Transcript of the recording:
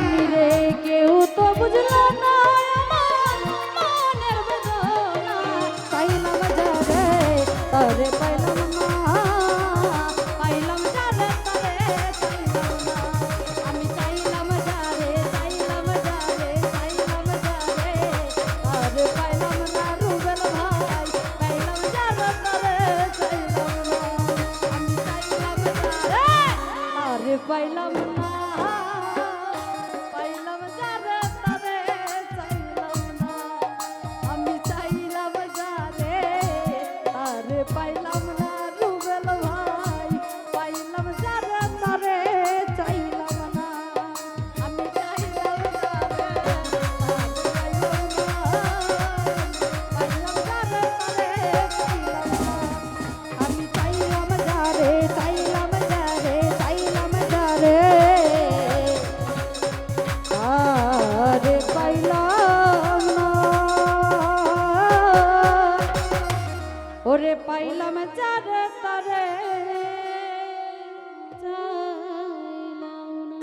আমি রে, কেউ তো বুঝল না মনের বেদনা। পাইলাম যারে তরে পাইলাম না। পাইলাম যারে তরে পাইলাম না। আমি চাইলাম যারে চাইলাম যারে চাইলাম যারে। তরে পাইলাম না রুবেল ভাই, পাইলাম যারে তরে চাইলাম না। আমি চাইলাম যারে তরে পাইলাম না। ওরে পাইলাম চারে তারে চাইলাম না।